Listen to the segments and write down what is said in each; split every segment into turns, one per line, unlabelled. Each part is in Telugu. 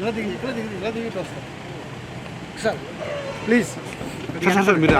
ఇలా దిగి ఇలా దిగి ఇలా దిగి ఇటు వస్తాం సార్ ప్లీజ్
సార్ మీరు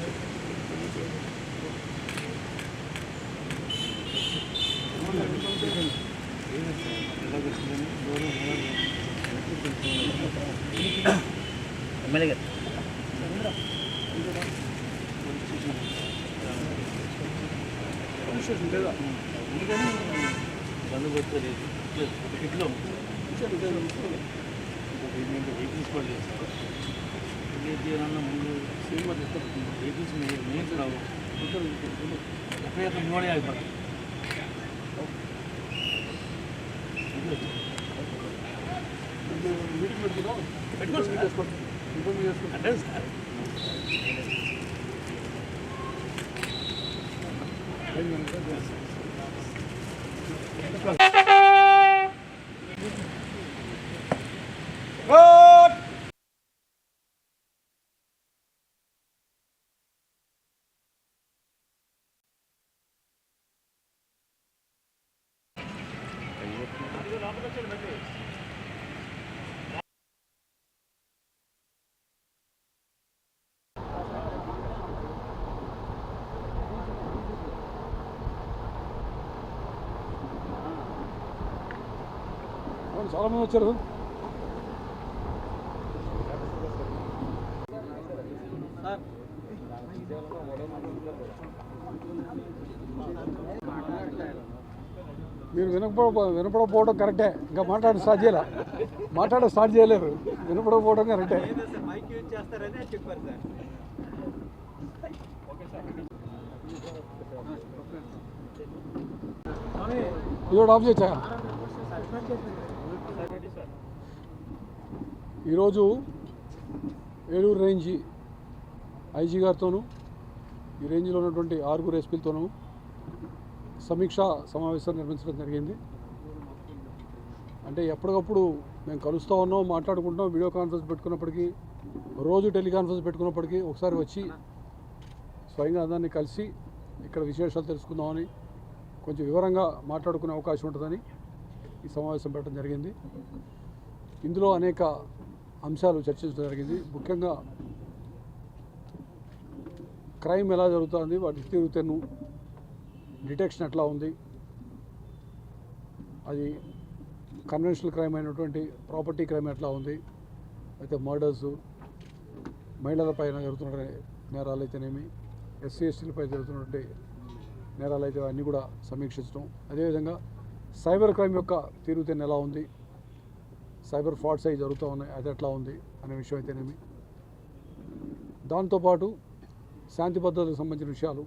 ఎమ్మెల్యే గారు
చాలా మంది Thank you. వచ్చారు మీరు వినపడ వినపడకపోవడం కరెక్టే. ఇంకా మాట్లాడ స్టార్ట్ చేయలే మాట్లాడ స్టార్ట్ చేయలేరు వినపడకపోవడం కరెక్టే.
మైక్ యూజ్ చేస్తారని చెప్పారు సార్
ఇది కూడా ఆఫ్ చేసా. ఈరోజు ఏలూరు రేంజ్ ఐజీ గారితోనూ ఈ రేంజ్లో ఉన్నటువంటి ఆరుగురు ఎస్పీలతోనూ సమీక్షా సమావేశం నిర్వహించడం జరిగింది. అంటే ఎప్పటికప్పుడు మేము కలుస్తూ ఉన్నాం మాట్లాడుకుంటాం వీడియో కాన్ఫరెన్స్ పెట్టుకున్నప్పటికీ రోజు టెలికాన్ఫరెన్స్ పెట్టుకున్నప్పటికీ ఒకసారి వచ్చి స్వయంగా అందరినీ కలిసి ఇక్కడ విశేషాలు తెలుసుకుందామని కొంచెం వివరంగా మాట్లాడుకునే అవకాశం ఉంటుందని ఈ సమావేశం పెట్టడం జరిగింది. ఇందులో అనేక అంశాలు చర్చించడం జరిగింది. ముఖ్యంగా క్రైమ్ ఎలా జరుగుతుంది వాటి తీరుతెను డిటెక్షన్ ఎట్లా ఉంది అది కన్వెన్షనల్ క్రైమ్ అయినటువంటి ప్రాపర్టీ క్రైమ్ ఎట్లా ఉంది అయితే మర్డర్స్ మహిళలపైన జరుగుతున్న నేరాలు అయితేనేమి ఎస్సీ ఎస్టీలపై జరుగుతున్నటువంటి నేరాలు అయితే అన్నీ కూడా సమీక్షించడం. అదేవిధంగా సైబర్ క్రైమ్ యొక్క తీరుతేనే ఎలా ఉంది? సైబర్ ఫ్రాడ్స్ అవి జరుగుతూ ఉన్నాయి అది ఎట్లా ఉంది అనే విషయం అయితేనేమి? దాంతోపాటు శాంతి భద్రతలకు సంబంధించిన విషయాలు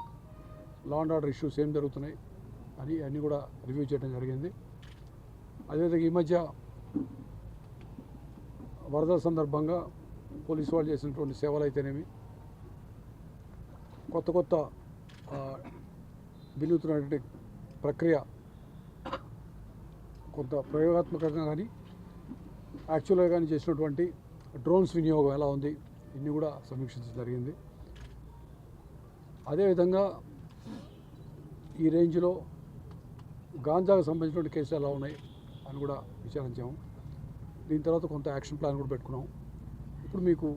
లా అండ్ ఆర్డర్ ఇష్యూస్ ఏం జరుగుతున్నాయి అని అన్నీ కూడా రివ్యూ చేయడం జరిగింది. అదేవిధంగా ఈ మధ్య వరదల సందర్భంగా పోలీసు వాళ్ళు చేసినటువంటి సేవలు అయితేనేమి? కొత్త కొత్త ఆ, వినూత్నటువంటి ప్రక్రియ కొంత ప్రయోగాత్మకంగా కానీ యాక్చువల్గా కానీ చేసినటువంటి డ్రోన్స్ వినియోగం ఎలా ఉంది ఇన్ని కూడా సమీక్షించడం జరిగింది. అదేవిధంగా ఈ రేంజ్లో గాంజాకు సంబంధించినటువంటి కేసులు ఎలా ఉన్నాయి అని కూడా విచారించాము దీని తర్వాత కొంత యాక్షన్ ప్లాన్ కూడా పెట్టుకున్నాం ఇప్పుడు మీకు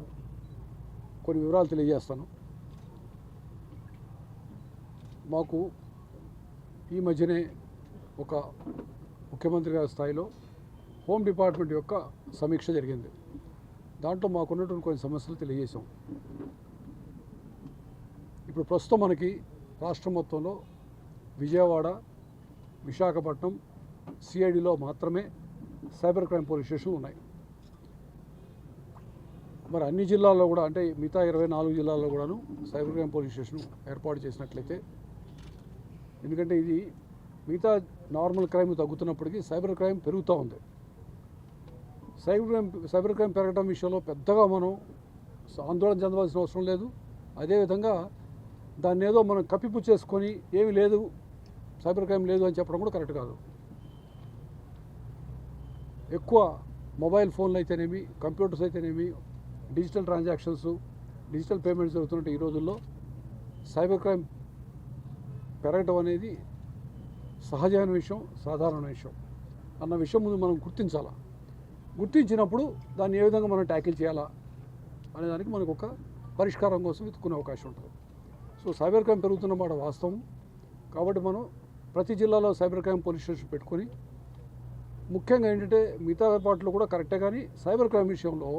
కొన్ని వివరాలు తెలియజేస్తాను. మాకు ఈ మధ్యనే ఒక ముఖ్యమంత్రి గారి స్థాయిలో హోమ్ డిపార్ట్మెంట్ యొక్క సమీక్ష జరిగింది. దాంట్లో మాకున్నటువంటి కొన్ని సమస్యలు తెలియజేశాం. ఇప్పుడు ప్రస్తుతం మనకి రాష్ట్రం మొత్తంలో విజయవాడ విశాఖపట్నం సిఐడిలో మాత్రమే సైబర్ క్రైమ్ పోలీస్ స్టేషన్లు ఉన్నాయి. మరి అన్ని జిల్లాల్లో కూడా అంటే మిగతా ఇరవై నాలుగు జిల్లాల్లో కూడాను సైబర్ క్రైమ్ పోలీస్ స్టేషన్ ఏర్పాటు చేసినట్లయితే ఎందుకంటే ఇది మిగతా నార్మల్ క్రైమ్ తగ్గుతున్నప్పటికీ సైబర్ క్రైమ్ పెరుగుతూ ఉంది. సైబర్ క్రైమ్ సైబర్ క్రైమ్ పెరగడం విషయంలో పెద్దగా మనం ఆందోళన చెందవలసిన అవసరం లేదు. అదేవిధంగా దాన్ని ఏదో మనం కప్పిపుచ్చేసుకొని ఏమీ లేదు సైబర్ క్రైమ్ లేదు అని చెప్పడం కూడా కరెక్ట్ కాదు. ఎక్కువ మొబైల్ ఫోన్లు అయితేనేమి కంప్యూటర్స్ అయితేనేమి డిజిటల్ ట్రాన్సాక్షన్స్ డిజిటల్ పేమెంట్స్ జరుగుతున్నట్టు ఈ రోజుల్లో సైబర్ క్రైమ్ పెరగటం అనేది సహజమైన విషయం సాధారణ విషయం అన్న విషయం ముందు మనం గుర్తించాలా? గుర్తించినప్పుడు దాన్ని ఏ విధంగా మనం ట్యాకిల్ చేయాలా అనే దానికి మనకు ఒక పరిష్కారం కోసం వెతుక్కునే అవకాశం ఉంటుంది. సో సైబర్ క్రైమ్ పెరుగుతున్న మాట వాస్తవం. కాబట్టి మనం ప్రతి జిల్లాలో సైబర్ క్రైమ్ పోలీస్ స్టేషన్ పెట్టుకొని ముఖ్యంగా ఏంటంటే మిగతా ఏర్పాట్లు కూడా కరెక్టే కానీ సైబర్ క్రైమ్ విషయంలో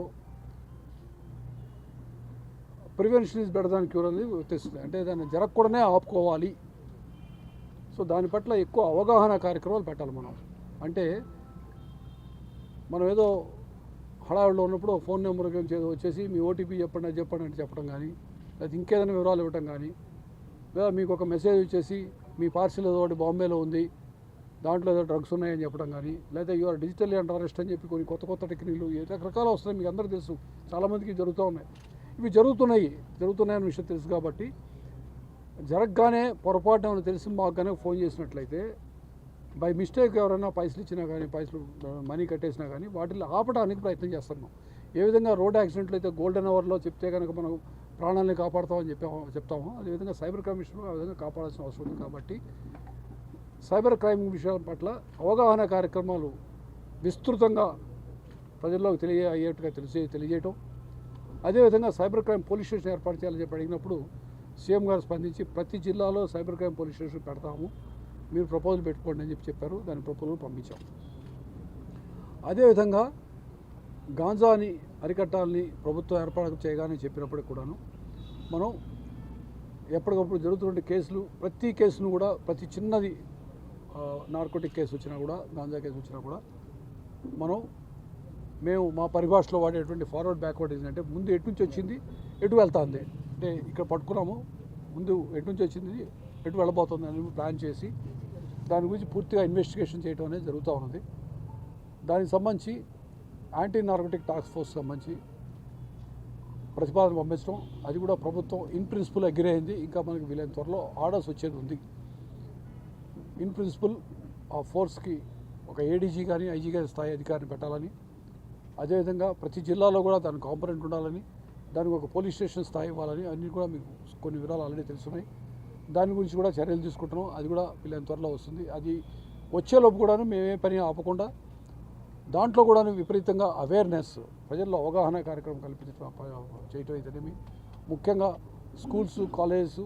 prevention is better than cure అనేది తెస్తుంది అంటే దాన్ని జరగకూడనే ఆపుకోవాలి. సో దాని పట్ల ఎక్కువ అవగాహన కార్యక్రమాలు పెట్టాలి మనం. అంటే మనం ఏదో హడావిడిలో ఉన్నప్పుడు ఫోన్ నెంబర్ వచ్చేసి మీ ఓటీపీ చెప్పండి అది చెప్పండి అని చెప్పడం కానీ లేదా ఇంకేదైనా వివరాలు ఇవ్వటం కానీ లేదా మీకు ఒక మెసేజ్ వచ్చేసి మీ పార్సిల్ ఏదో ఒకటి బాంబేలో ఉంది దాంట్లో ఏదో డ్రగ్స్ ఉన్నాయని చెప్పడం కానీ లేదా యూఆర్ డిజిటల్ అండ్ అరెస్ట్ అని చెప్పి కొన్ని కొత్త కొత్త టెక్నిక్లు రకరకాలు వస్తున్నాయి మీకు అందరికీ తెలుసు చాలామందికి జరుగుతూ ఉన్నాయి. ఇవి జరుగుతున్నాయి జరుగుతున్నాయని విషయం తెలుసు కాబట్టి జరగగానే పొరపాటు తెలిసి మాకు కనుక ఫోన్ చేసినట్లయితే బై మిస్టేక్ ఎవరైనా పైసలు ఇచ్చినా కానీ పైసలు మనీ కట్టేసినా కానీ వాటిని ఆపడానికి ప్రయత్నం చేస్తున్నాం. ఏ విధంగా రోడ్ యాక్సిడెంట్లు అయితే గోల్డెన్ అవర్లో చెప్తే కనుక మనం ప్రాణాలను కాపాడుతామని చెప్పాము చెప్తాము అదేవిధంగా సైబర్ క్రైమ్ విషయంలో ఆ విధంగా కాపాడాల్సిన అవసరం ఉంది కాబట్టి సైబర్ క్రైమ్ విషయాల పట్ల అవగాహన కార్యక్రమాలు విస్తృతంగా ప్రజల్లోకి తెలియ అయ్యేట్టుగా తెలిసే తెలియజేయటం అదేవిధంగా సైబర్ క్రైమ్ పోలీస్ స్టేషన్ ఏర్పాటు చేయాలని చెప్పి అడిగినప్పుడు సీఎం గారు స్పందించి ప్రతి జిల్లాలో సైబర్ క్రైమ్ పోలీస్ స్టేషన్ పెడతాము మీరు ప్రపోజల్ పెట్టుకోండి అని చెప్పి చెప్పారు దాని ప్రపోజల్ పంపించాం. అదేవిధంగా గాంజాని అరికట్టాలని ప్రభుత్వం ఏర్పాటు చేయగానే చెప్పినప్పటికి కూడాను మనం ఎప్పటికప్పుడు జరుగుతున్న కేసులు ప్రతి కేసును కూడా ప్రతి చిన్నది నార్కోటిక్ కేసు వచ్చినా కూడా గాంజా కేసు వచ్చినా కూడా మనం మేము మా పరిభాషలో వాడేటువంటి ఫార్వర్డ్ బ్యాక్వర్డ్ ఏంటంటే ముందు ఎటు నుంచి వచ్చింది ఎటు వెళ్తుంది అంటే ఇక్కడ పట్టుకున్నాము. ముందు ఎటు నుంచి వచ్చింది ఎటు వెళ్ళబోతుంది అని ప్లాన్ చేసి దాని గురించి పూర్తిగా ఇన్వెస్టిగేషన్ చేయడం అనేది జరుగుతూ ఉన్నది. దానికి సంబంధించి యాంటీ నార్కోటిక్ టాస్క్ ఫోర్స్ సంబంధించి ప్రతిపాదన పంపించడం అది కూడా ప్రభుత్వం ఇన్ ప్రిన్సిపల్ అగ్రి అయింది. ఇంకా మనకి వీలైన త్వరలో ఆర్డర్స్ వచ్చేది ఉంది. ఇన్ ప్రిన్సిపల్ ఆ ఫోర్స్కి ఒక ఏడీజీ కానీ ఐజీ కానీ స్థాయి అధికారిని పెట్టాలని అదేవిధంగా ప్రతి జిల్లాలో కూడా దాని కాంపరెంట్ ఉండాలని దానికి ఒక పోలీస్ స్టేషన్ స్థాయి ఇవ్వాలని అన్నీ కూడా మీకు కొన్ని వివరాలు ఆల్రెడీ తెలుసున్నాయి. దాని గురించి కూడా చర్యలు తీసుకుంటున్నాం. అది కూడా వీలైన త్వరలో వస్తుంది. అది వచ్చేలోపు కూడాను మేమే పని ఆపకుండా దాంట్లో కూడా విపరీతంగా అవేర్నెస్ ప్రజల్లో అవగాహన కార్యక్రమం కల్పించడం చేయటం అయితేనేమి ముఖ్యంగా స్కూల్స్ కాలేజెస్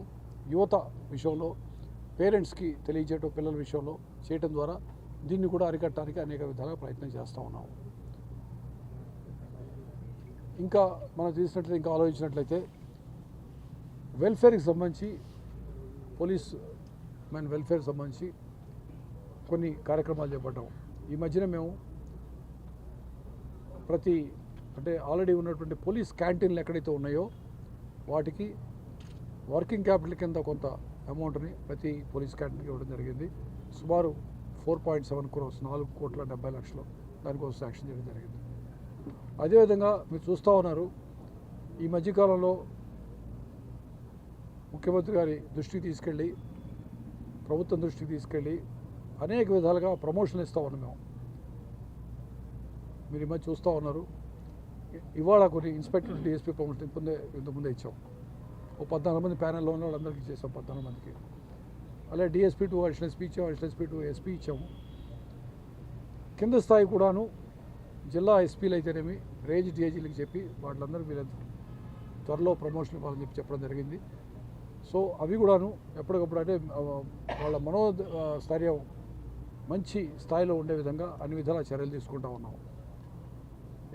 యువత విషయంలో పేరెంట్స్కి తెలియజేయటం పిల్లల విషయంలో చేయటం ద్వారా దీన్ని కూడా అరికట్టడానికి అనేక విధాలుగా ప్రయత్నం చేస్తూ ఉన్నాము ఇంకా మనం చూసినట్లయితే ఇంకా ఆలోచించినట్లయితే వెల్ఫేర్కి సంబంధించి పోలీస్ మెన్ వెల్ఫేర్కి సంబంధించి కొన్ని కార్యక్రమాలు చేపట్టాం. ఈ మధ్యన మేము ప్రతి అంటే ఆల్రెడీ ఉన్నటువంటి పోలీస్ క్యాంటీన్లు ఎక్కడైతే ఉన్నాయో వాటికి వర్కింగ్ క్యాపిటల్ కింద కొంత అమౌంట్ని ప్రతి పోలీస్ క్యాంటీన్కి ఇవ్వడం జరిగింది. సుమారు ఫోర్ పాయింట్ సెవెన్ క్రోర్స్ నాలుగు కోట్ల డెబ్బై లక్షలు దానికోసం శాంక్షన్ చేయడం జరిగింది. అదేవిధంగా మీరు చూస్తూ ఉన్నారు ఈ మధ్యకాలంలో ముఖ్యమంత్రి గారి దృష్టికి తీసుకెళ్ళి ప్రభుత్వం దృష్టికి తీసుకెళ్ళి అనేక విధాలుగా ప్రమోషన్లు ఇస్తూ ఉన్నాం మేము. మీరు ఈ మధ్య చూస్తూ ఉన్నారు. ఇవాళ కొన్ని ఇన్స్పెక్టర్ డిఎస్పీ ప్రమోషన్ ఇంతకుముందే ఇంతకుముందే ఇచ్చాం. ఓ పద్నాలుగు మంది ప్యానెల్లో ఉన్న వాళ్ళందరికీ చేసాం పద్నాలుగు మందికి. అలాగే డిఎస్పీ టూ అడిషనల్ ఎస్పీ ఇచ్చాం అడిషనల్ ఎస్పీ టూ ఎస్పీ ఇచ్చాము. కింద స్థాయి కూడాను జిల్లా ఎస్పీలు అయితేనేమి రేంజ్ డిఐజీలకు చెప్పి వాళ్ళందరూ వీళ్ళంతా త్వరలో ప్రమోషన్ ఇవ్వాలని చెప్పి చెప్పడం జరిగింది. సో అవి కూడాను ఎప్పటికప్పుడు అంటే వాళ్ళ మనో స్థైర్యం మంచి స్థాయిలో ఉండే విధంగా అన్ని విధాల చర్యలు తీసుకుంటా ఉన్నాం.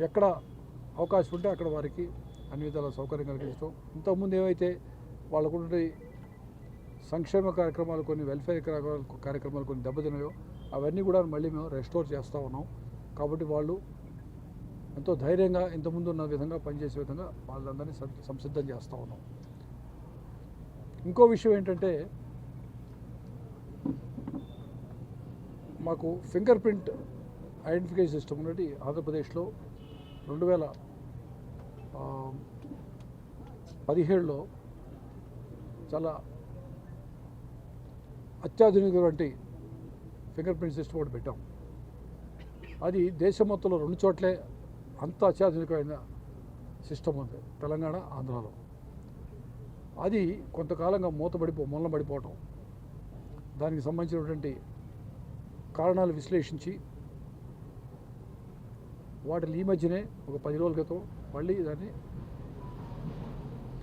ఎక్కడ అవకాశం ఉంటే అక్కడ వారికి అన్ని విధాల సౌకర్యం కలిగించడం ఇంతకుముందు ఏవైతే వాళ్ళకుండే సంక్షేమ కార్యక్రమాలు కొన్ని వెల్ఫేర్ కార్యక్రమాలు కార్యక్రమాలు కొన్ని దెబ్బతిన్నాయో అవన్నీ కూడా మళ్ళీ మేము రెస్టోర్ చేస్తూ ఉన్నాం. కాబట్టి వాళ్ళు ఎంతో ధైర్యంగా ఇంతకుముందు ఉన్న విధంగా పనిచేసే విధంగా వాళ్ళందరినీ సం- సంసిద్ధం చేస్తూ ఉన్నాం. ఇంకో విషయం ఏంటంటే మాకు ఫింగర్ ప్రింట్ ఐడెంటిఫికేషన్ సిస్టమ్ ఉన్నది ఆంధ్రప్రదేశ్లో రెండు వేల పదిహేడులో చాలా అత్యాధునికటువంటి ఫింగర్ ప్రింట్ సిస్టమ్ ఒకటి పెట్టాం. అది దేశం మొత్తంలో రెండు చోట్లే అంత అత్యాధునికమైన సిస్టమ్ ఉంది తెలంగాణ ఆంధ్రాలో. అది కొంతకాలంగా మూతపడిపో మూలబడిపోవటం దానికి సంబంధించినటువంటి కారణాలు విశ్లేషించి వాటిని ఈ మధ్యనే ఒక పది రోజుల క్రితం మళ్ళీ దాన్ని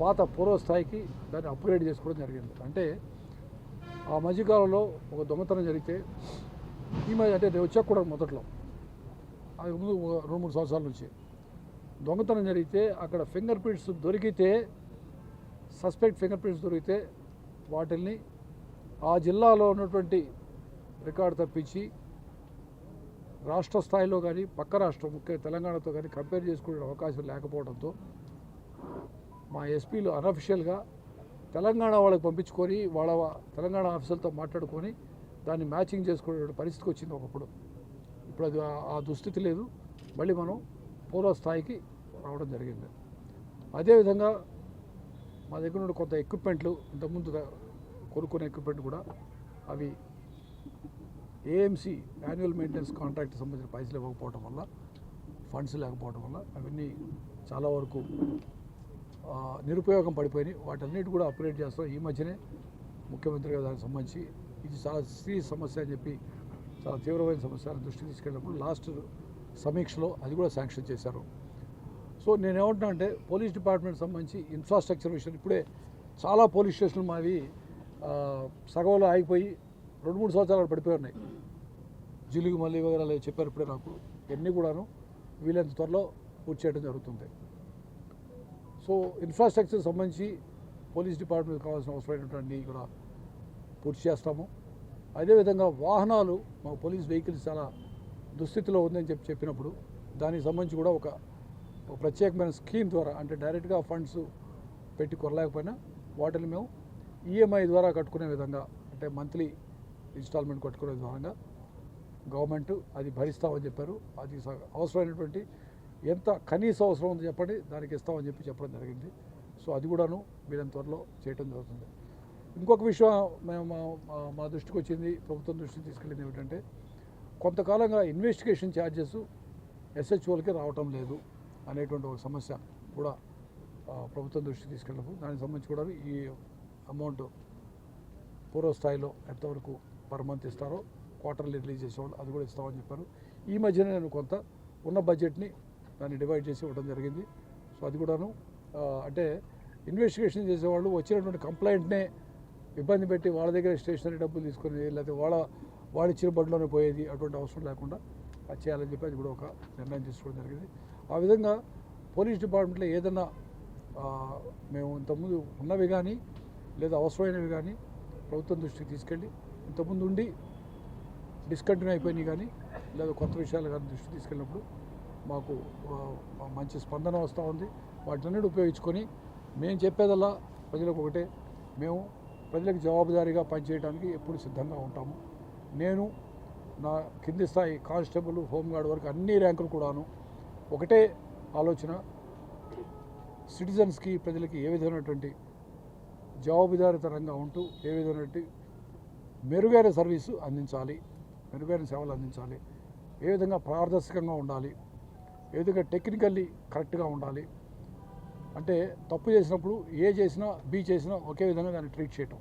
పాత పూర్వస్థాయికి దాన్ని అప్గ్రేడ్ చేసుకోవడం జరిగింది. అంటే ఆ మధ్యకాలంలో ఒక దొంగతనం జరిగితే ఈ మధ్య అంటే నేను వచ్చాక కూడా మొదట్లో ముందు రెండు మూడు సంవత్సరాల నుంచి. దొంగతనం జరిగితే అక్కడ ఫింగర్ ప్రింట్స్ దొరికితే సస్పెక్ట్ ఫింగర్ ప్రింట్స్ దొరికితే వాటిల్ని ఆ జిల్లాలో ఉన్నటువంటి రికార్డు తప్పించి రాష్ట్ర స్థాయిలో కానీ పక్క రాష్ట్రం ముఖ్య తెలంగాణతో కానీ కంపేర్ చేసుకునే అవకాశం లేకపోవడంతో మా ఎస్పీలు అనఫిషియల్గా తెలంగాణ వాళ్ళకి పంపించుకొని వాళ్ళ తెలంగాణ ఆఫీసర్లతో మాట్లాడుకొని దాన్ని మ్యాచింగ్ చేసుకునే పరిస్థితికి వచ్చింది ఒకప్పుడు. ఇప్పుడు అది ఆ- దుస్థితి లేదు. మళ్ళీ మనం పూర్వ స్థాయికి రావడం జరిగింది. అదేవిధంగా మా దగ్గర ఉన్న కొంత ఎక్విప్మెంట్లు ఇంతకుముందు కొనుక్కునే ఎక్విప్మెంట్ కూడా అవి ఏఎంసీ యాన్యువల్ మెయింటెనెన్స్ కాంట్రాక్ట్ సంబంధించిన పైసలు ఇవ్వకపోవడం వల్ల ఫండ్స్ లేకపోవడం వల్ల అవన్నీ చాలా వరకు నిరుపయోగం పడిపోయినాయి. వాటన్నిటి కూడా అప్గ్రేడ్ చేస్తాం. ఈ మధ్యనే ముఖ్యమంత్రి గారు దానికి సంబంధించి ఇది చాలా సీరియస్ సమస్య అని చెప్పి చాలా తీవ్రమైన సమస్యలను దృష్టికి తీసుకెళ్ళినప్పుడు లాస్ట్ సమీక్షలో అది కూడా శాంక్షన్ చేశారు. సో నేను ఏమంటున్నా అంటే పోలీస్ డిపార్ట్మెంట్ సంబంధించి ఇన్ఫ్రాస్ట్రక్చర్ విషయం ఇప్పుడే చాలా పోలీస్ స్టేషన్లు మావి సగంలో ఆగిపోయి రెండు మూడు సంవత్సరాలు పడిపోయి ఉన్నాయి. జిలుగు మళ్ళీ వగేరా చెప్పారు ఇప్పుడే నాకు. ఇవన్నీ కూడాను వీలైనంత త్వరలో పూర్తి చేయడం జరుగుతుంది. సో ఇన్ఫ్రాస్ట్రక్చర్ సంబంధించి పోలీస్ డిపార్ట్మెంట్ కావాల్సిన అవసరమైనటువంటి కూడా పూర్తి చేస్తాము. అదేవిధంగా వాహనాలు మా పోలీస్ వెహికల్స్ చాలా దుస్థితిలో ఉందని చెప్పి చెప్పినప్పుడు దానికి సంబంధించి కూడా ఒక ప్రత్యేకమైన స్కీమ్ ద్వారా అంటే డైరెక్ట్గా ఫండ్స్ పెట్టి కొనలేకపోయినా వాటిని మేము ఈఎంఐ ద్వారా కట్టుకునే విధంగా అంటే మంత్లీ ఇన్స్టాల్మెంట్ కట్టుకునే విధంగా గవర్నమెంట్ అది భరిస్తామని చెప్పారు. అది స- అవసరమైనటువంటి ఎంత కనీస అవసరం ఉందో చెప్పండి దానికి ఇస్తామని చెప్పి చెప్పడం జరిగింది. సో అది కూడాను వీళ్ళని త్వరలో చేయటం జరుగుతుంది. ఇంకొక విషయం మేము మా- మా- మా దృష్టికి వచ్చింది ప్రభుత్వం దృష్టికి తీసుకెళ్ళింది ఏమిటంటే కొంతకాలంగా ఇన్వెస్టిగేషన్ ఛార్జెస్ ఎస్హెచ్ఓలకి రావటం లేదు అనేటువంటి ఒక సమస్య కూడా ప్రభుత్వం దృష్టికి తీసుకెళ్ళినప్పుడు దానికి సంబంధించి కూడా ఈ అమౌంట్ పూర్వస్థాయిలో ఎంతవరకు పర్ మంత్ ఇస్తారో క్వార్టర్లీ రిలీజ్ చేసేవాళ్ళు అది కూడా ఇస్తామని చెప్పారు. ఈ మధ్యనే నేను కొంత ఉన్న బడ్జెట్ని దాన్ని డివైడ్ చేసి ఇవ్వడం జరిగింది. సో అది కూడాను అంటే ఇన్వెస్టిగేషన్ చేసేవాళ్ళు వచ్చినటువంటి కంప్లైంట్నే ఇబ్బంది పెట్టి వాళ్ళ దగ్గర స్టేషనరీ డబ్బులు తీసుకొని లేకపోతే వాళ్ళ వాళ్ళు ఇచ్చిన బండిలోనే పోయేది అటువంటి అవసరం లేకుండా అది చేయాలని చెప్పి అది కూడా ఒక నిర్ణయం తీసుకోవడం జరిగింది. ఆ విధంగా పోలీస్ డిపార్ట్మెంట్లో ఏదైనా మేము ఇంతకుముందు ఉన్నవి కానీ లేదా అవసరమైనవి కానీ ప్రభుత్వం దృష్టికి తీసుకెళ్ళి ఇంతకుముందు ఉండి డిస్కంటిన్యూ అయిపోయినాయి కానీ లేదా కొత్త విషయాలు కానీ దృష్టికి తీసుకెళ్ళినప్పుడు మాకు మంచి స్పందన వస్తూ ఉంది. వాటిని ఉపయోగించుకొని మేము చెప్పేదల్లా ప్రజలకు ఒకటే. మేము ప్రజలకు జవాబుదారీగా పనిచేయడానికి ఎప్పుడు సిద్ధంగా ఉంటాము. నేను నా కింది స్థాయి కానిస్టేబుల్ హోంగార్డ్ వరకు అన్ని ర్యాంకులు కూడాను ఒకటే ఆలోచన సిటిజన్స్కి ప్రజలకి ఏ విధమైనటువంటి జవాబుదారితరంగా ఉంటూ ఏ విధమైనటువంటి మెరుగైన సర్వీసు అందించాలి మెరుగైన సేవలు అందించాలి ఏ విధంగా పారదర్శకంగా ఉండాలి ఏ విధంగా టెక్నికల్లీ కరెక్ట్గా ఉండాలి అంటే తప్పు చేసినప్పుడు ఏ చేసినా బి చేసినా ఒకే విధంగా దాన్ని ట్రీట్ చేయటం.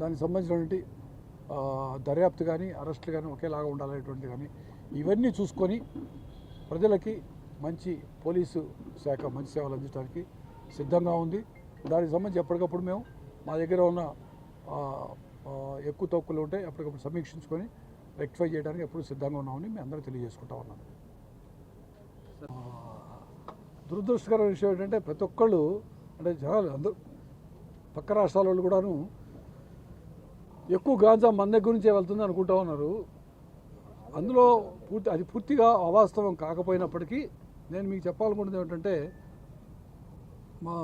దానికి సంబంధించినటువంటి దర్యాప్తు కానీ అరెస్టులు కానీ ఒకేలాగా ఉండాలనేటువంటి కానీ ఇవన్నీ చూసుకొని ప్రజలకి మంచి పోలీసు శాఖ మంచి సేవలు అందించడానికి సిద్ధంగా ఉంది. దానికి సంబంధించి ఎప్పటికప్పుడు మేము మా దగ్గర ఉన్న ఎక్కువ తక్కువలు ఉంటే ఎప్పటికప్పుడు సమీక్షించుకొని రెక్టిఫై చేయడానికి ఎప్పుడు సిద్ధంగా ఉన్నామని మేము అందరూ తెలియజేసుకుంటా ఉన్నాను. దురదృష్టకరమైన విషయం ఏంటంటే ప్రతి ఒక్కళ్ళు అంటే జనాలు అందరూ పక్క రాష్ట్రాల వాళ్ళు కూడాను ఎక్కువ గాంజా మన దగ్గర నుంచే వెళ్తుంది అనుకుంటా ఉన్నారు. అందులో పూర్తి అది పూర్తిగా అవాస్తవం కాకపోయినప్పటికీ నేను మీకు చెప్పాలనుకున్నది ఏమిటంటే మా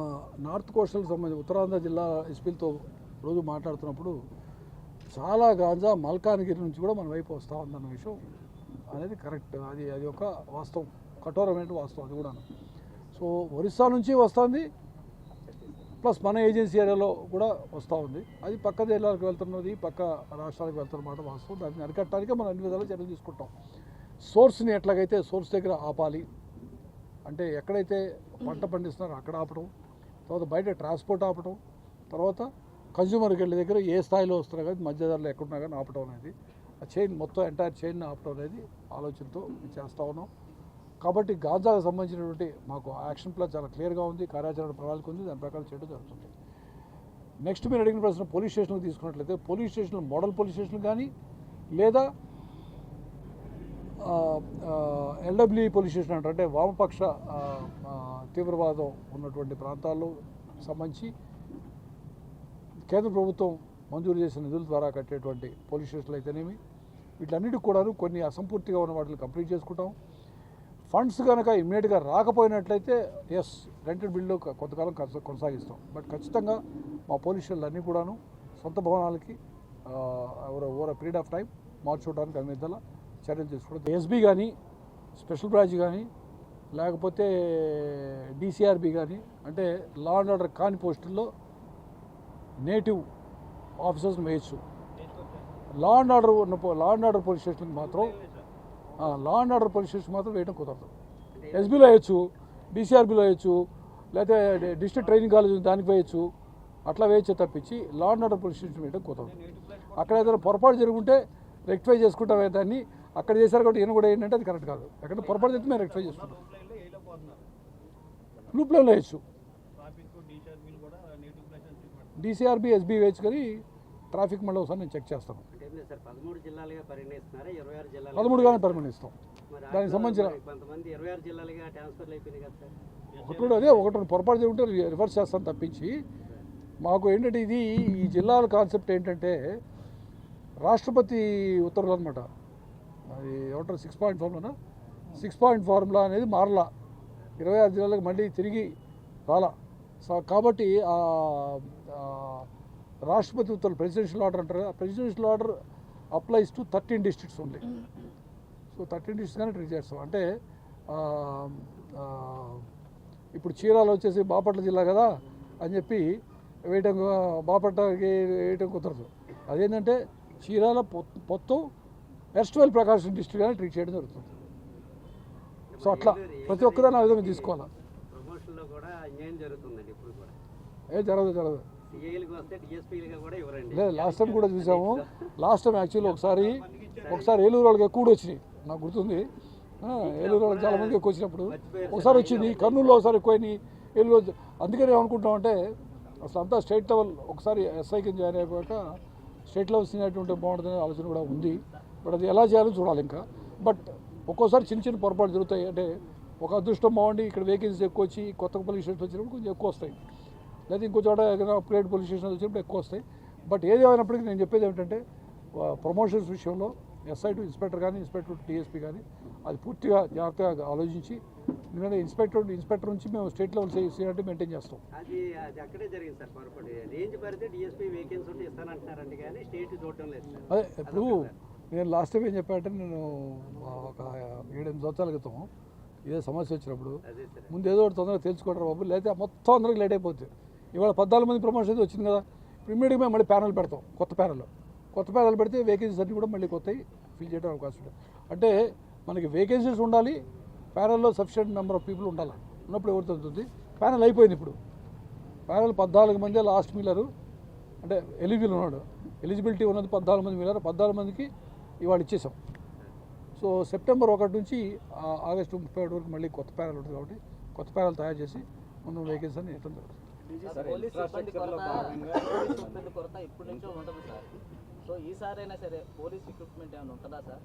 నార్త్ కోస్టల్ సంబంధించి ఉత్తరాంధ్ర జిల్లా ఎస్పీలతో రోజు మాట్లాడుతున్నప్పుడు చాలా గాంజా మల్కానగిరి నుంచి కూడా మన వైపు వస్తూ ఉందన్న విషయం అనేది కరెక్ట్. అది అది ఒక వాస్తవం కఠోరమైన వాస్తవం అది కూడా సో ఒరిస్సా నుంచి వస్తుంది ప్లస్ మన ఏజెన్సీ ఏరియాలో కూడా వస్తూ ఉంది. అది పక్క జిల్లాలకు వెళ్తున్నది పక్క రాష్ట్రాలకు వెళ్తున్నమాట వాస్తవం. దాన్ని అరికట్టడానికి మనం అన్ని విధాలు చర్యలు తీసుకుంటాం. సోర్స్ని ఎట్లాగైతే సోర్స్ దగ్గర ఆపాలి అంటే ఎక్కడైతే పంట పండిస్తున్నారో అక్కడ ఆపడం తర్వాత బయట ట్రాన్స్పోర్ట్ ఆపడం తర్వాత కన్జ్యూమర్కి వెళ్ళే దగ్గర ఏ స్థాయిలో వస్తున్నా కానీ మధ్య ధరలు ఎక్కడున్నా కానీ ఆపడం అనేది ఆ చైన్ మొత్తం ఎంటైర్ చైన్ ఆపడం అనేది ఆలోచనతో చేస్తూ ఉన్నాం. కాబట్టి గాజాకు సంబంధించినటువంటి మాకు యాక్షన్ ప్లాన్ చాలా క్లియర్గా ఉంది కార్యాచరణ ప్రణాళిక ఉంది దాని ప్రకారం చేయడం జరుగుతుంది. నెక్స్ట్ మీరు అడిగిన ప్రశ్న పోలీస్ స్టేషన్కి తీసుకున్నట్లయితే పోలీస్ స్టేషన్లు మోడల్ పోలీస్ స్టేషన్లు కానీ లేదా ఎల్డబ్ల్యూ పోలీస్ స్టేషన్ అంటారు అంటే వామపక్ష తీవ్రవాదం ఉన్నటువంటి ప్రాంతాల్లో సంబంధించి కేంద్ర ప్రభుత్వం మంజూరు చేసిన నిధుల ద్వారా కట్టేటువంటి పోలీస్ స్టేషన్లు అయితేనేమి వీటన్నిటికి కూడాను కొన్ని అసంపూర్తిగా ఉన్న వాటిని కంప్లీట్ చేసుకుంటాం. ఫండ్స్ కనుక ఇమ్మీడియట్గా రాకపోయినట్లయితే ఎస్ రెంటెడ్ బిల్లు కొంతకాలం కొనసాగిస్తాం. బట్ ఖచ్చితంగా మా పోలీసులు అన్నీ కూడాను సొంత భవనాలకి over over period of time మార్చుకోవడానికి అన్ని విధాల చర్యలు తీసుకోవడం ఎస్బీ కానీ స్పెషల్ బ్రాంచ్ కానీ లేకపోతే డిసిఆర్బి కానీ అంటే లా అండ్ ఆర్డర్ కాని పోస్టుల్లో నేటివ్ ఆఫీసర్స్ వేయచ్చు లా అండ్ ఆర్డర్ ఉన్న లా అండ్ ఆర్డర్ పోలీస్ స్టేషన్కి మాత్రం law and order police station మాత్రం వేయడం కుదరదు. ఎస్బీలో వేయచ్చు డిసిఆర్బీలో వేయచ్చు లేకపోతే డిస్ట్రిక్ట్ ట్రైనింగ్ కాలేజ్ దానికి వేయచ్చు. అట్లా వేయచ్చు తప్పించి law and order police station వేయడం కుదరదు. అక్కడ ఏదైనా పొరపాటు జరుగుంటే రెక్టిఫై చేసుకుంటామే దాన్ని అక్కడ చేశారు కాబట్టి ఈయన కూడా ఏంటంటే అది కరెక్ట్ కాదు. ఎక్కడ పొరపాటు చేస్తే మేము రెక్టిఫై చేసుకుంటాం. లూప్ లైన్లో వేయచ్చు. డిసిఆర్బీ ఎస్బీ వేయచ్చు కానీ ట్రాఫిక్ మళ్ళీ ఒకసారి నేను చెక్ చేస్తాను. పదమూడుగానే
మరి
దానికి సంబంధించిన ఒకటి అదే ఒకటి పొరపాటు చేయకుంటే రివర్స్ చేస్తాను తప్పించి. మాకు ఏంటంటే ఇది ఈ జిల్లాల కాన్సెప్ట్ ఏంటంటే రాష్ట్రపతి ఉత్తర్వులు అనమాట అది ఏమంటారు six point formula six point formula అనేది మారలా. ఇరవై ఆరు జిల్లాలకు మళ్ళీ తిరిగి రాలా. సో కాబట్టి రాష్ట్రపతి ఉత్తర్వులు ప్రెసిడెన్షియల్ ఆర్డర్ అంటారు. కదా presidential order applies to thirteen districts ఉంది సో థర్టీన్ డిస్ట్రిక్ట్స్గానే ట్రీట్ చేస్తాం. అంటే ఆ, ఆ, ఇప్పుడు చీరాలు వచ్చేసి బాపట్ల జిల్లా కదా అని చెప్పి వేయటం బాపట్లకి వేయటం కుదరదు. అదేంటంటే చీరాల మొత్తం ఎస్ట్వల్ ప్రకాశం డిస్ట్రిక్ట్గానే ట్రీట్ చేయడం జరుగుతుంది. సో అట్లా ప్రతి ఒక్కదాన్ని ఆ విధంగా తీసుకోవాలి? ఏ జరగదు జరగదు. లేదు లాస్ట్ టైం కూడా చూసాము. లాస్ట్ టైం యాక్చువల్లీ ఒకసారి ఒకసారి ఏలూరు వాళ్ళకి ఎక్కువ కూడా వచ్చినాయి నాకు గుర్తుంది. ఏలూరు వాళ్ళకి చాలా మంది ఎక్కువ వచ్చినప్పుడు. ఒకసారి వచ్చింది కర్నూలులో ఒకసారి ఎక్కువైనాయి ఏలూరు అందుకని ఏమనుకుంటాం అంటే అసలు అంతా స్టేట్ లెవెల్ ఒకసారి ఎస్ఐ కింద జాయిన్ అయిపోయాక స్టేట్ లెవెల్ సీనియారిటీ ఉంటే బాగుంటుందనే ఆలోచన కూడా ఉంది. బట్ అది ఎలా చేయాలో చూడాలి ఇంకా. బట్ ఒక్కోసారి చిన్న చిన్న పొరపాటు జరుగుతాయి. అంటే ఒక అదృష్టం బాగుండి ఇక్కడ వేకెన్సీ ఎక్కువ వచ్చి కొత్త పోలీస్ స్టేషన్ వచ్చినప్పుడు కొంచెం ఎక్కువ వస్తాయి. లేదా ఇంకో చోట ఏదైనా అప్గ్రేడ్ పోలీస్ స్టేషన్ వచ్చినప్పుడు ఎక్కువ వస్తాయి. బట్ ఏది అయినప్పటికీ నేను చెప్పేది ఏమిటంటే ప్రమోషన్స్ విషయంలో ఎస్ఐ టు ఇన్స్పెక్టర్ కానీ ఇన్స్పెక్టర్ టు టీఎస్పీ కానీ అది పూర్తిగా జాగ్రత్తగా ఆలోచించి ఎందుకంటే ఇన్స్పెక్టర్ ఇన్స్పెక్టర్ నుంచి మేము స్టేట్ లెవెల్ సీనియారిటీ మెయింటైన్ చేస్తాం.
అది అది అక్కడే జరిగింది సార్ పొరపాటు. రేంజ్ పరిధి డిఎస్పీ వేకెన్సీ ఉంటే ఇస్తానంటున్నారండి కానీ స్టేట్ చూడటం లేదు
అదే ఇప్పుడు నేను లాస్ట్ టైం ఏం చెప్పానంటే నేను ఒక ఏడెనిమిది సంవత్సరాల క్రితం ఇదే సమస్య వచ్చినప్పుడు ముందు ఏదో ఒకటి తొందరగా తెలుసుకోవడం బాబు లేకపోతే మొత్తం అందరికి లేట్ అయిపోతుంది ఇవాళ పద్నాలుగు మంది ప్రమోషన్ అయితే వచ్చింది కదా. ఇప్పుడు ఇమ్మీడియట్గా మళ్ళీ ప్యానల్ పెడతాం కొత్త ప్యానల్ కొత్త ప్యానల్ పెడితే వేకెన్సీస్ అన్నీ కూడా మళ్ళీ కొత్తవి ఫిల్ చేయడం అవకాశం ఉంటుంది. అంటే మనకి వేకెన్సీస్ ఉండాలి ప్యానల్లో సఫిషియెంట్ నెంబర్ ఆఫ్ పీపుల్ ఉండాలి. ఉన్నప్పుడు ఎవరు తగ్గుతుంది ప్యానల్ అయిపోయింది ఇప్పుడు. ప్యానల్ పద్నాలుగు మంది లాస్ట్ మిల్లరు అంటే ఎలిజిబుల్ ఉన్నాడు. ఎలిజిబిలిటీ ఉన్నది పద్నాలుగు మంది మిల్లరు పద్నాలుగు మందికి ఇవాళ ఇచ్చేసాం. సో సెప్టెంబర్ ఒకటి నుంచి ఆగస్టు ముప్పై ఒకటి వరకు మళ్ళీ కొత్త ప్యానల్ ఉంటుంది కాబట్టి కొత్త ప్యానల్ తయారు చేసి మనం వేకెన్సీ అని ఇవ్వడం జరుగుతుంది.
పోలీస్ సిబ్బంది కొరత పోలీస్ సిబ్బంది కొరత ఇప్పటి నుంచో ఉంటుంది సార్. సో ఈసారైనా సరే పోలీస్ రిక్రూట్మెంట్ ఏమైనా ఉంటుందా సార్?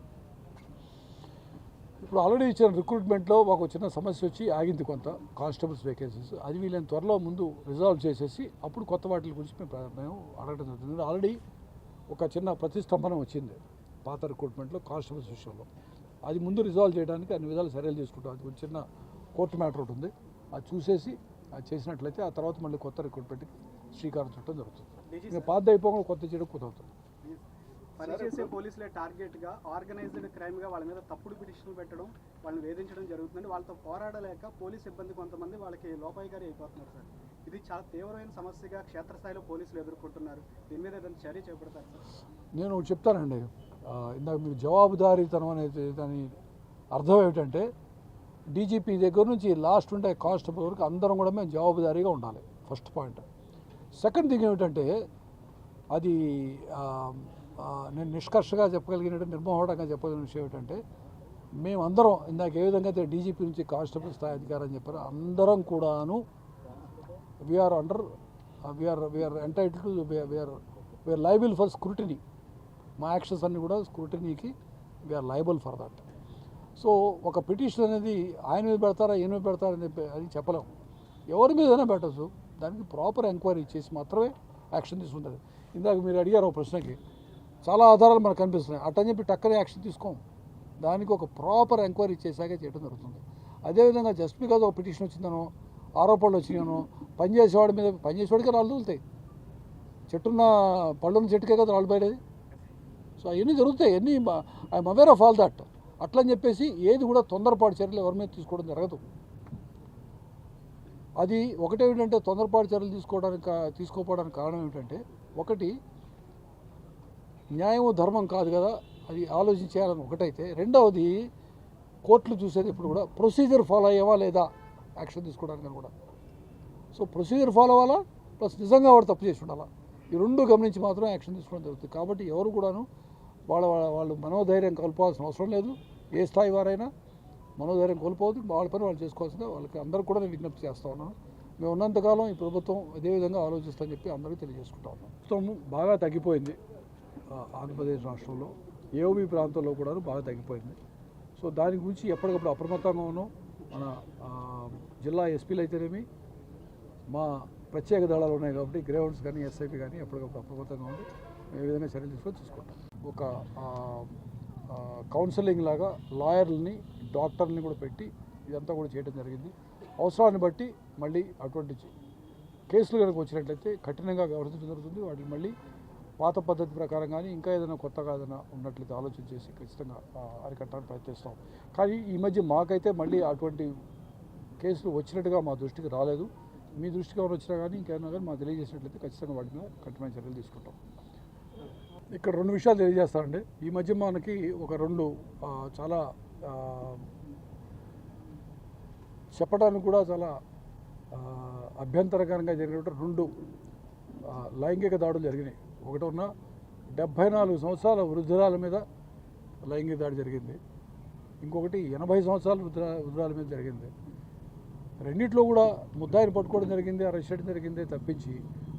ఇప్పుడు ఆల్రెడీ ఇచ్చిన రిక్రూట్మెంట్లో మాకు చిన్న సమస్య వచ్చి ఆగింది కొంత కానిస్టేబుల్స్ వేకెన్సీస్ అది వీళ్ళని త్వరలో ముందు రిజాల్వ్ చేసేసి అప్పుడు కొత్త వాటి గురించి మేము మేము అడగడం జరుగుతుంది. ఆల్రెడీ ఒక చిన్న ప్రతిష్టంభన వచ్చింది పాత రిక్రూట్మెంట్లో కానిస్టేబుల్స్ విషయంలో. అది ముందు రిజాల్వ్ చేయడానికి అన్ని విధాలు చర్యలు తీసుకుంటాం. అది ఒక చిన్న కోర్టు మ్యాటర్ ఒకటి ఉంది. అది చూసేసి చేసినట్లయితే ఆ తర్వాత మళ్ళీ కొత్త రిక్రూట్మెంట్కి శ్రీకారం చుట్టం జరుగుతుంది. ఇంకా పాత అయిపోగా కొత్త చేయడం కుదవుతుంది
పనిచేసే పోలీసులే టార్గెట్గా ఆర్గనైజ్డ్ క్రైమ్గా వాళ్ళ మీద తప్పుడు పిటిషన్లు పెట్టడం వాళ్ళని వేధించడం జరుగుతుంది వాళ్ళతో పోరాడలేక పోలీస్ సిబ్బంది కొంతమంది వాళ్ళకి లోపాయికారి అయిపోతున్నారు సార్. ఇది చాలా తీవ్రమైన సమస్యగా క్షేత్రస్థాయిలో పోలీసులు ఎదుర్కొంటున్నారు. దీని మీద ఏదైనా చర్య చేపడతారు సార్?
నేను చెప్తానండి. ఆ, ఇందాక మీకు జవాబుదారీతనం అనేది దాని అర్థం ఏమిటంటే డీజీపీ దగ్గర నుంచి లాస్ట్ ఉండే కానిస్టేబుల్ వరకు అందరం కూడా మేము జవాబుదారీగా ఉండాలి. ఫస్ట్ పాయింట్ సెకండ్ థింగ్ ఏమిటంటే అది నేను నిష్కర్షగా చెప్పగలిగినట్టు నిర్మోహటంగా చెప్పగలిగిన విషయం ఏమిటంటే మేమందరం ఇందాక ఏ విధంగా అయితే డీజీపీ నుంచి కానిస్టేబుల్ స్థాయి అధికారం చెప్పారో అందరం కూడాను we're under we're we're entitle to we're we're liable for scrutiny మా యాక్షన్స్ అన్నీ కూడా స్క్రూటినీకి we're liable for that so ఒక పిటిషన్ అనేది ఆయన మీద పెడతారా ఈయన మీద పెడతారా అని చెప్పి అది చెప్పలేము ఎవరి మీదైనా పెట్టచ్చు. దానికి ప్రాపర్ ఎంక్వైరీ చేసి మాత్రమే యాక్షన్ తీసుకుంటారు. ఇందాక మీరు అడిగారు ఒక ప్రశ్నకి. చాలా ఆధారాలు మనకు కనిపిస్తున్నాయి. అట్టని చెప్పి టక్కనే యాక్షన్ తీసుకోం. దానికి ఒక ప్రాపర్ ఎంక్వైరీ చేశాకే చేయడం జరుగుతుంది. అదేవిధంగా జస్ట్ బికాజ్ ఒక పిటిషన్ వచ్చిందనో ఆరోపణలు వచ్చినానో పనిచేసేవాడి మీద పనిచేసేవాడికి రాళ్ళు తగులుతాయి. చెట్టున్న పళ్ళున్న చెట్టుకే కదా రాళ్ళు బయటది సో అవన్నీ జరుగుతాయి. అన్నీ I'm aware of all that అట్లని చెప్పేసి ఏది కూడా తొందరపాటు చర్యలు ఎవరి మీద తీసుకోవడం జరగదు. అది ఒకటే ఏంటంటే తొందరపాటు చర్యలు తీసుకోవడానికి తీసుకోపోవడానికి కారణం ఏమిటంటే ఒకటి న్యాయం ధర్మం కాదు కదా అది ఆలోచించేయాలని ఒకటైతే రెండవది కోర్టులు చూసేది ఇప్పుడు కూడా ప్రొసీజర్ ఫాలో అయ్యేవా లేదా యాక్షన్ తీసుకోవడానికి కూడా. సో ప్రొసీజర్ ఫాలో అవ్వాలా ప్లస్ నిజంగా వాడు తప్పు చేసి ఉండాలా? ఈ రెండు గమనించి మాత్రం యాక్షన్ తీసుకోవడం జరుగుతుంది. కాబట్టి ఎవరు కూడాను వాళ్ళ వాళ్ళ- వాళ్ళు మనోధైర్యం కోల్పోవాల్సిన అవసరం లేదు. ఏ స్థాయి వారైనా మనోధైర్యం కోల్పోవద్దు. వాళ్ళ పని వాళ్ళు చేసుకోవాల్సిందే. వాళ్ళకి అందరూ కూడా నేను విజ్ఞప్తి చేస్తా ఉన్నాను. మేము ఉన్నంతకాలం ఈ ప్రభుత్వం అదే విధంగా ఆలోచిస్తామని చెప్పి అందరికీ తెలియజేసుకుంటా ఉన్నాం ప్రభుత్వం బాగా తగ్గిపోయింది. ఆంధ్రప్రదేశ్ రాష్ట్రంలో ఏఓబి ప్రాంతంలో కూడా బాగా తగ్గిపోయింది. సో దాని గురించి ఎప్పటికప్పుడు అప్రమత్తంగా ఉన్నాం. మన జిల్లా ఎస్పీలు అయితేనేమి మా ప్రత్యేక దళాలు ఉన్నాయి కాబట్టి గ్రౌండ్స్ కానీ ఎస్ఐపి కానీ ఎప్పటికప్పుడు అప్రమత్తంగా ఉండి మేము ఏ విధంగా చర్యలు తీసుకొని తీసుకుంటాం ఒక కౌన్సిలింగ్ లాగా లాయర్లని డాక్టర్ని కూడా పెట్టి ఇదంతా కూడా చేయడం జరిగింది. అవసరాన్ని బట్టి మళ్ళీ అటువంటి కేసులు కనుక వచ్చినట్లయితే కఠినంగా వ్యవహరించడం జరుగుతుంది. వాటిని మళ్ళీ పాత పద్ధతి ప్రకారం కానీ ఇంకా ఏదైనా కొత్తగా ఏదైనా ఉన్నట్లయితే ఆలోచన చేసి ఖచ్చితంగా అరికట్టడానికి ప్రయత్నిస్తాం. కానీ ఈ మధ్య మాకైతే మళ్ళీ అటువంటి కేసులు వచ్చినట్టుగా మా దృష్టికి రాలేదు. మీ దృష్టికి ఎవరు వచ్చినా కానీ ఇంకేమైనా కానీ మాకు తెలియజేసినట్లయితే ఖచ్చితంగా వాటి మీద కఠినమైన చర్యలు తీసుకుంటాం. ఇక్కడ రెండు విషయాలు తెలియజేస్తానండి. ఈ మధ్య మనకి ఒక రెండు చాలా చెప్పడానికి కూడా చాలా అభ్యంతరకరంగా జరిగినటువంటి రెండు లైంగిక దాడులు జరిగినాయి. ఒకటి ఉన్న డెబ్భై నాలుగు సంవత్సరాల వృద్ధురాల మీద లైంగిక దాడి జరిగింది. ఇంకొకటి ఎనభై సంవత్సరాల వృద్ధ వృద్ధురాల మీద జరిగింది. రెండిట్లో కూడా ముద్దాయిని పట్టుకోవడం జరిగింది అరెస్ట్ చేయడం జరిగింది తప్పించి.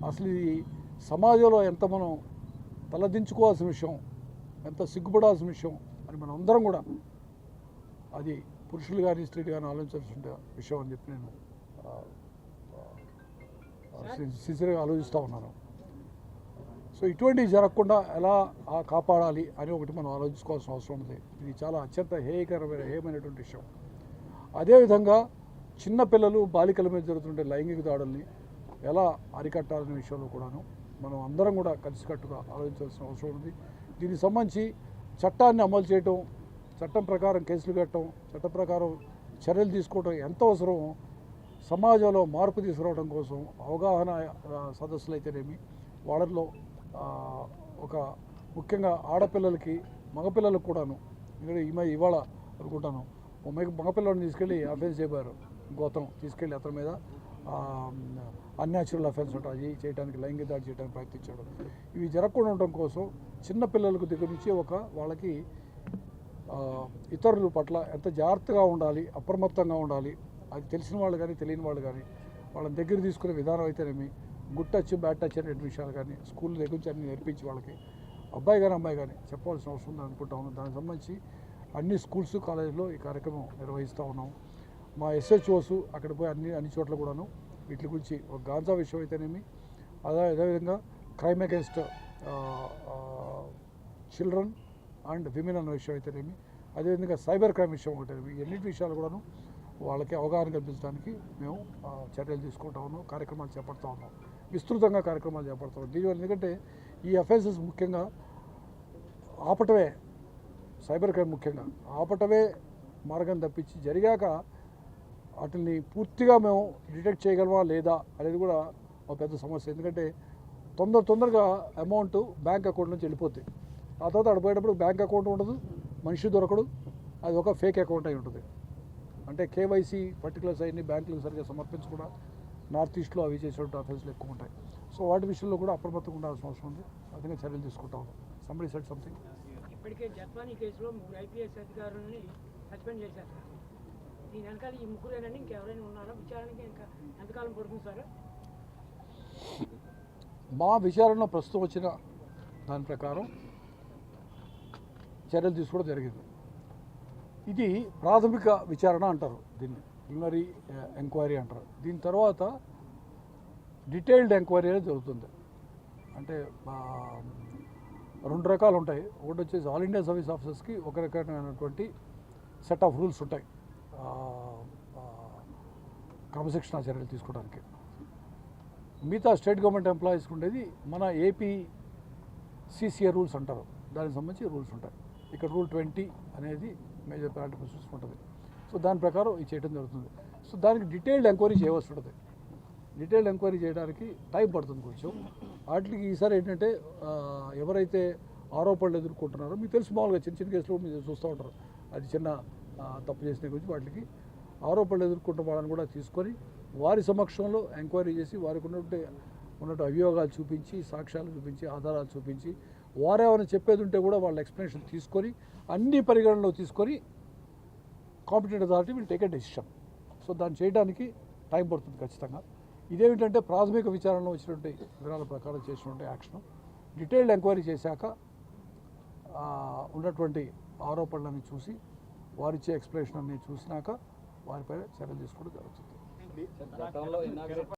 అసలు ఇది సమాజంలో ఎంత మనం తలదించుకోవాల్సిన విషయం ఎంత సిగ్గుపడాల్సిన విషయం అని మనం అందరం కూడా అది పురుషులు కానీ స్త్రీలు కానీ ఆలోచించాల్సిన విషయం అని చెప్పి నేను సిన్సియర్గా ఆలోచిస్తూ ఉన్నాను. సో ఇటువంటివి జరగకుండా ఎలా కాపాడాలి అని ఒకటి మనం ఆలోచించుకోవాల్సిన అవసరం ఉంది ఇది చాలా అత్యంత హేయకరమైన హేయమైనటువంటి విషయం. అదేవిధంగా చిన్నపిల్లలు బాలికల మీద జరుగుతుండే లైంగిక దాడుల్ని ఎలా అరికట్టాలనే విషయంలో కూడాను మనం అందరం కూడా కలిసికట్టుగా ఆలోచించాల్సిన అవసరం ఉంది. దీనికి సంబంధించి చట్టాన్ని అమలు చేయటం చట్టం ప్రకారం కేసులు కట్టడం చట్టం ప్రకారం చర్యలు తీసుకోవడం ఎంత అవసరమో సమాజంలో మార్పు తీసుకురావడం కోసం అవగాహన సదస్సులు అయితేనేమి వాళ్ళలో ఒక ముఖ్యంగా ఆడపిల్లలకి మగపిల్లలకు కూడాను. ఇక్కడ ఈ మ- ఇవాళ అనుకుంటాను ఓ మగ తీసుకెళ్ళి అఫెన్స్ చేయబారు గోతం తీసుకెళ్ళి అతని మీద. అన్యాచురల్ అఫెన్స్ ఉంటాయి. చేయడానికి లైంగిక దాడి చేయడానికి ప్రయత్నించడం. ఇవి జరగకుండా ఉండడం కోసం చిన్న పిల్లలకు దగ్గర నుంచి ఒక వాళ్ళకి ఇతరుల పట్ల ఎంత జాగ్రత్తగా ఉండాలి అప్రమత్తంగా ఉండాలి అది తెలిసిన వాళ్ళు కానీ తెలియని వాళ్ళు కానీ వాళ్ళని దగ్గర తీసుకునే విధానం అయితేనేమి గుడ్ టచ్ బ్యాడ్ టచ్ అనే విషయాలు కానీ స్కూల్ దగ్గర నుంచి అన్ని నేర్పించి వాళ్ళకి అబ్బాయి కానీ అమ్మాయి కానీ చెప్పాల్సిన అవసరం ఉంది అనుకుంటా ఉన్నాం. దానికి సంబంధించి అన్ని స్కూల్స్ కాలేజీలో ఈ కార్యక్రమం నిర్వహిస్తూ ఉన్నాం. మా ఎస్హెచ్ఓస్ అక్కడ పోయి అన్ని అన్ని చోట్ల కూడాను వీటి గురించి ఒక గాంజా విషయం అయితేనేమి అదే అదేవిధంగా crime against children and women అన్న విషయం అయితేనేమి అదేవిధంగా సైబర్ క్రైమ్ విషయం ఒకటేమి ఈ విషయాలు కూడాను వాళ్ళకి అవగాహన కల్పించడానికి మేము చర్యలు తీసుకుంటా ఉన్నాం కార్యక్రమాలు చేపడతా ఉన్నాం విస్తృతంగా కార్యక్రమాలు చేపడతా ఉన్నాం. దీనివల్ల ఎందుకంటే ఈ అఫెన్సెస్ ముఖ్యంగా ఆపటమే సైబర్ క్రైమ్ ముఖ్యంగా ఆపటమే మార్గం తప్పించి జరిగాక వాటిని పూర్తిగా మేము డిటెక్ట్ చేయగలమా లేదా అనేది కూడా ఒక పెద్ద సమస్య. ఎందుకంటే తొందర తొందరగా అమౌంట్ బ్యాంక్ అకౌంట్ నుంచి వెళ్ళిపోతుంది ఆ తర్వాత అక్కడ పోయేటప్పుడు బ్యాంక్ అకౌంట్ ఉండదు మనిషి దొరకడు అది ఒక ఫేక్ అకౌంట్ అయి ఉంటుంది. అంటే కేవైసీ పర్టికులర్స్ అన్ని బ్యాంకులకు సరిగ్గా సమర్పించకుండా నార్త్ ఈస్ట్లో అవి చేసేటువంటి ఆఫీసులు ఎక్కువ ఉంటాయి. సో వాటి విషయంలో కూడా అప్రమత్తంగా ఉండాల్సిన అవసరం ఉంది. అదనంగా చర్యలు తీసుకుంటాం. సంబడి సెట్ సంథింగ్
ఇప్పటికే జత్వానీ కేసులో మూడు ఐపీఎస్ అధికారులని సస్పెండ్ చేశారు. దీని వెనకాల ఈ ముగ్గురేనండి ఇంకెవరైనా ఉన్నారా? విచారణకి ఇంకా ఎంతకాలం పడుతుంది సార్?
మా విచారణ ప్రస్తుతం వచ్చిన దాని ప్రకారం చర్యలు తీసుకోవడం జరిగింది. ఇది ప్రాథమిక విచారణ అంటారు దీన్ని ప్రిలిమినరీ ఎంక్వైరీ అంటారు. దీని తర్వాత డీటెయిల్డ్ ఎంక్వైరీ అనేది జరుగుతుంది. అంటే రెండు రకాలు ఉంటాయి. ఒకటి వచ్చేసి ఆల్ ఇండియా సర్వీస్ ఆఫీసర్స్కి ఒక రకమైనటువంటి సెట్ ఆఫ్ రూల్స్ ఉంటాయి. క్రమశిక్షణా చర్యలు తీసుకోవడానికి. మిగతా స్టేట్ గవర్నమెంట్ ఎంప్లాయీస్కి ఉండేది మన ఏపీ సిసిఏ రూల్స్ అంటారు. దానికి సంబంధించి రూల్స్ ఉంటాయి. ఇక్కడ రూల్ ట్వంటీ అనేది మేజర్ ప్యారెంట్ చూసుకుంటుంది ఉంటుంది. సో దాని ప్రకారం ఇది చేయడం జరుగుతుంది. సో దానికి డీటెయిల్డ్ ఎంక్వైరీ చేయవలసి ఉంటుంది. డీటెయిల్డ్ ఎంక్వైరీ చేయడానికి టైం పడుతుంది కొంచెం. వాటికి ఈసారి ఏంటంటే ఎవరైతే ఆరోపణలు ఎదుర్కొంటున్నారో మీకు తెలుసు మామూలుగా చిన్న చిన్న కేసులు మీరు చూస్తూ ఉంటారు. అది చిన్న తప్పు చేసిన గురించి వాటికి ఆరోపణలు ఎదుర్కొంటున్న వాళ్ళని కూడా తీసుకొని వారి సమక్షంలో ఎంక్వైరీ చేసి వారికి ఉన్నట్టు ఉన్నట్టు అభియోగాలు చూపించి సాక్ష్యాలు చూపించి ఆధారాలు చూపించి వారేమైనా చెప్పేది ఉంటే కూడా వాళ్ళ ఎక్స్ప్లెనేషన్ తీసుకొని అన్ని పరిగణనలో తీసుకొని competent authority will take a decision. So దాన్ని చేయడానికి టైం పడుతుంది ఖచ్చితంగా. ఇదేమిటంటే ప్రాథమిక విచారణలో వచ్చినటువంటి వివరాల ప్రకారం చేసినటువంటి యాక్షన్. డీటెయిల్డ్ ఎంక్వైరీ చేశాక ఉన్నటువంటి ఆరోపణలని చూసి వారిచ్చే ఎక్స్ప్లెనేషన్ అన్ని చూసినాక వారిపై చర్యలు తీసుకోవడం జరుగుతుంది.